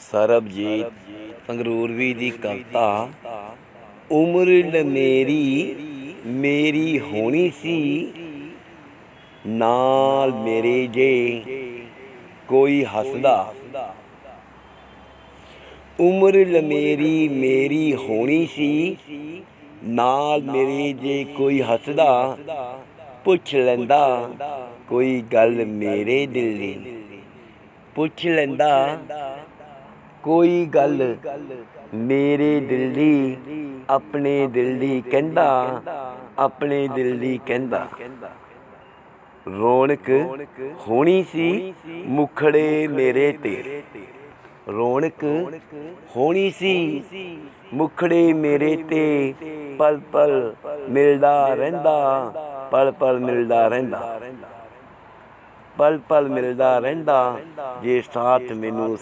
ਸਰਬਜੀਤ ਸੰਗਰੂਰਵੀ ਦੀ ਕਵਿਤਾ, ਉਮਰ ਲਮੇਰੀ ਮੇਰੀ ਹੋਣੀ ਸੀ, ਨਾਲ ਮੇਰੇ ਜੇ ਕੋਈ ਹੱਸਦਾ। ਉਮਰ ਲਮੇਰੀ ਮੇਰੀ ਹੋਣੀ ਸੀ, ਨਾਲ ਮੇਰੇ ਜੇ ਕੋਈ ਹੱਸਦਾ, ਪੁੱਛ ਲੈਂਦਾ, ਕੋਈ ਗੱਲ ਮੇਰੇ ਦਿਲ ਦੀ। ਪੁੱਛ ਲੈਂਦਾ ਕੋਈ ਗੱਲ ਮੇਰੇ ਦਿਲ ਦੀ ਆਪਣੇ ਦਿਲ ਦੀ ਕਹਿੰਦਾ ਆਪਣੇ ਦਿਲ ਦੀ ਕਹਿੰਦਾ। ਰੌਣਕ ਹੋਣੀ ਸੀ ਮੁਖੜੇ ਮੇਰੇ ਤੇ। ਰੌਣਕ ਹੋਣੀ ਸੀ ਮੁਖੜੇ ਮੇਰੇ ਤੇ। ਪਲ ਪਲ ਮਿਲਦਾ ਰਹਿੰਦਾ ਪਲ ਪਲ ਮਿਲਦਾ ਰਹਿੰਦਾ। ਪਲ ਪਲ ਮਿਲਦਾ ਰਹਿੰਦਾ ਜੇ ਸਾਥ ਮੈਨੂੰ